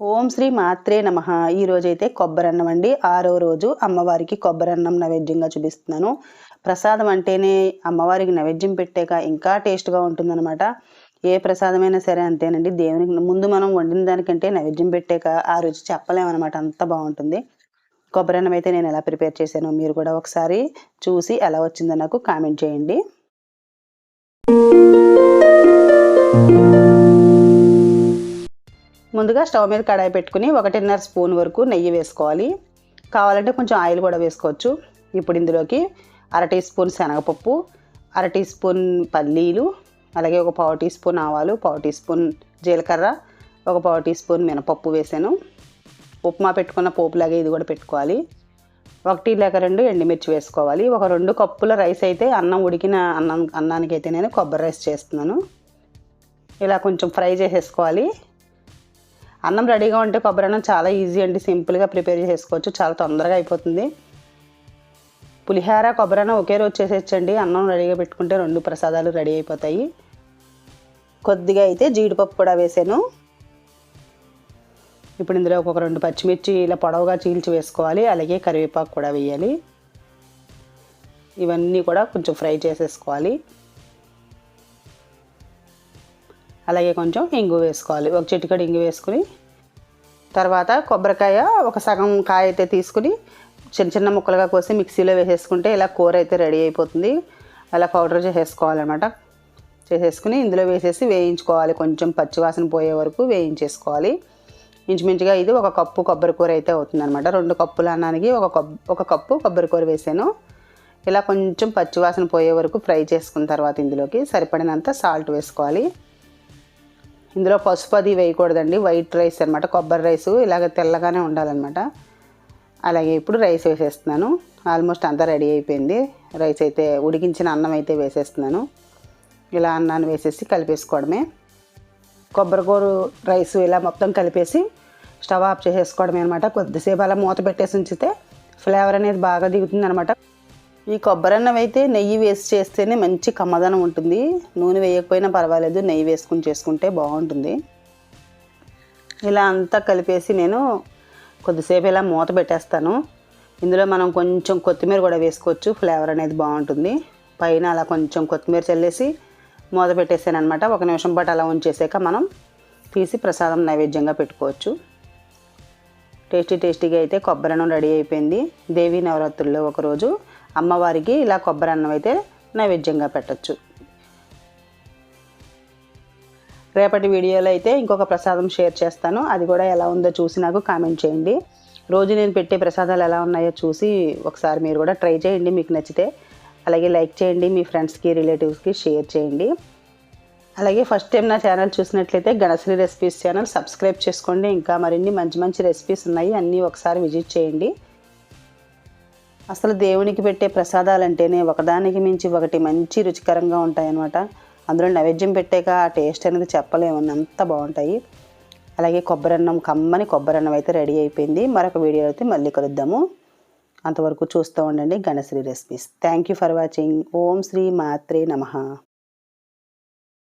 ఓం శ్రీ మాత్రే నమ. ఈరోజు అయితే కొబ్బరి అన్నం అండి. ఆరో రోజు అమ్మవారికి కొబ్బరి అన్నం నైవేద్యంగా చూపిస్తున్నాను. ప్రసాదం అంటేనే అమ్మవారికి నైవేద్యం పెట్టాక ఇంకా టేస్ట్గా ఉంటుందన్నమాట. ఏ ప్రసాదమైనా సరే అంతేనండి. దేవునికి ముందు మనం వండిన దానికంటే నైవేద్యం పెట్టాక ఆ రుచి చెప్పలేమన్నమాట. అంత బాగుంటుంది. కొబ్బరి అన్నం అయితే నేను ఎలా ప్రిపేర్ చేశానో మీరు కూడా ఒకసారి చూసి ఎలా వచ్చిందో నాకు కామెంట్ చేయండి. ముందుగా స్టవ్ మీద కడాయి పెట్టుకుని ఒకటిన్నర స్పూన్ వరకు నెయ్యి వేసుకోవాలి. కావాలంటే కొంచెం ఆయిల్ కూడా వేసుకోవచ్చు. ఇప్పుడు ఇందులోకి అర టీ స్పూన్ శనగపప్పు అర టీ స్పూన్ పల్లీలు అలాగే ఒక పావు టీ స్పూన్ ఆవాలు పావు టీ స్పూన్ జీలకర్ర ఒక పావు టీ స్పూన్ మినపప్పు వేసాను. ఉప్మా పెట్టుకున్న పోపులాగే ఇది కూడా పెట్టుకోవాలి. ఒకటి లేక రెండు ఎండుమిర్చి వేసుకోవాలి. ఒక రెండు కప్పుల రైస్ అయితే అన్నం ఉడికిన అన్నం అన్నానికి అయితే నేను కొబ్బరి రైస్ చేస్తున్నాను. ఇలా కొంచెం ఫ్రై చేసేసుకోవాలి. అన్నం రెడీగా ఉంటే కొబ్బరి అన్నం చాలా ఈజీ అండి. సింపుల్గా ప్రిపేర్ చేసుకోవచ్చు. చాలా తొందరగా అయిపోతుంది. పులిహార కొబ్బరి అన్నం ఒకే రోజు చేసేచ్చండి అన్నం రెడీగా పెట్టుకుంటే రెండు ప్రసాదాలు రెడీ అయిపోతాయి. కొద్దిగా అయితే జీడిపప్పు కూడా వేసాను. ఇప్పుడు ఇందులో ఒక రెండు పచ్చిమిర్చి ఇలా పొడవుగా చీల్చి వేసుకోవాలి. అలాగే కరివేపాకు కూడా వేయాలి. ఇవన్నీ కూడా కొంచెం ఫ్రై చేసేసుకోవాలి. అలాగే కొంచెం ఇంగు వేసుకోవాలి. ఒక చిటికడు ఇంగు వేసుకుని తర్వాత కొబ్బరికాయ ఒక సగం కాయ అయితే తీసుకుని చిన్న చిన్న ముక్కలుగా కోసి మిక్సీలో వేసేసుకుంటే ఇలా కూర అయితే రెడీ అయిపోతుంది. అలా పౌడర్ చేసేసుకోవాలన్నమాట. చేసేసుకుని ఇందులో వేసేసి వేయించుకోవాలి. కొంచెం పచ్చివాసన పోయే వరకు వేయించేసుకోవాలి. ఇంచుమించుగా ఇది ఒక కప్పు కొబ్బరి కూర అయితే అవుతుందన్నమాట. రెండు కప్పుల అన్నానికి ఒక కప్ ఒక కప్పు కొబ్బరి కూర వేసాను. ఇలా కొంచెం పచ్చివాసన పోయే వరకు ఫ్రై చేసుకున్న తర్వాత ఇందులోకి సరిపడినంత సాల్ట్ వేసుకోవాలి. ఇందులో పసుపు అది వేయకూడదండి. వైట్ రైస్ అనమాట కొబ్బరి రైస్ ఇలాగ తెల్లగానే ఉండాలన్నమాట. అలాగే ఇప్పుడు రైస్ వేసేస్తున్నాను. ఆల్మోస్ట్ అంతా రెడీ అయిపోయింది. రైస్ అయితే ఉడికించిన అన్నం అయితే వేసేస్తున్నాను. ఇలా అన్నాన్ని వేసేసి కలిపేసుకోవడమే. కొబ్బరికూర రైస్ ఇలా మొత్తం కలిపేసి స్టవ్ ఆఫ్ చేసేసుకోవడమే అనమాట కొద్దిసేపు అలా మూత పెట్టేసి ఉంచితే ఫ్లేవర్ అనేది బాగా దిగుతుంది అనమాట ఈ కొబ్బరి అన్నం అయితే నెయ్యి వేసి చేస్తేనే మంచి కమ్మదనం ఉంటుంది. నూనె వేయకపోయినా పర్వాలేదు నెయ్యి వేసుకుని చేసుకుంటే బాగుంటుంది. ఇలా అంతా కలిపేసి నేను కొద్దిసేపు ఇలా మూత పెట్టేస్తాను. ఇందులో మనం కొంచెం కొత్తిమీర కూడా వేసుకోవచ్చు ఫ్లేవర్ అనేది బాగుంటుంది. పైన అలా కొంచెం కొత్తిమీర చల్లేసి మూత పెట్టేసాను అనమాట ఒక నిమిషం పాటు అలా ఉంచేసాక మనం తీసి ప్రసాదం నైవేద్యంగా పెట్టుకోవచ్చు. టేస్టీ టేస్టీగా అయితే కొబ్బరి అన్నం రెడీ అయిపోయింది. దేవీ నవరాత్రుల్లో ఒకరోజు అమ్మవారికి ఇలా కొబ్బరి అన్నం అయితే నైవేద్యంగా పెట్టచ్చు. రేపటి వీడియోలో అయితే ఇంకొక ప్రసాదం షేర్ చేస్తాను. అది కూడా ఎలా ఉందో చూసి నాకు కామెంట్ చేయండి. రోజు నేను పెట్టే ప్రసాదాలు ఎలా ఉన్నాయో చూసి ఒకసారి మీరు కూడా ట్రై చేయండి. మీకు నచ్చితే అలాగే లైక్ చేయండి. మీ ఫ్రెండ్స్కి రిలేటివ్స్కి షేర్ చేయండి. అలాగే ఫస్ట్ టైం నా ఛానల్ చూసినట్లయితే గణశ్రీ రెసిపీస్ ఛానల్ సబ్స్క్రైబ్ చేసుకోండి. ఇంకా మరిన్ని మంచి మంచి రెసిపీస్ ఉన్నాయి. అన్నీ ఒకసారి విజిట్ చేయండి. అసలు దేవునికి పెట్టే ప్రసాదాలంటేనే ఒకదానికి మించి ఒకటి మంచి రుచికరంగా ఉంటాయన్నమాట. అందులో నైవేద్యం పెట్టాక ఆ టేస్ట్ అనేది చెప్పలేము. అంత బాగుంటాయి. అలాగే కొబ్బరి అన్నం కమ్మని కొబ్బరి అన్నం అయితే రెడీ అయిపోయింది. మరొక వీడియో అయితే మళ్ళీ కలుద్దాము. అంతవరకు చూస్తూ ఉండండి Ganashree recipes. Thank you for watching ఓం శ్రీ మాత్రే నమ.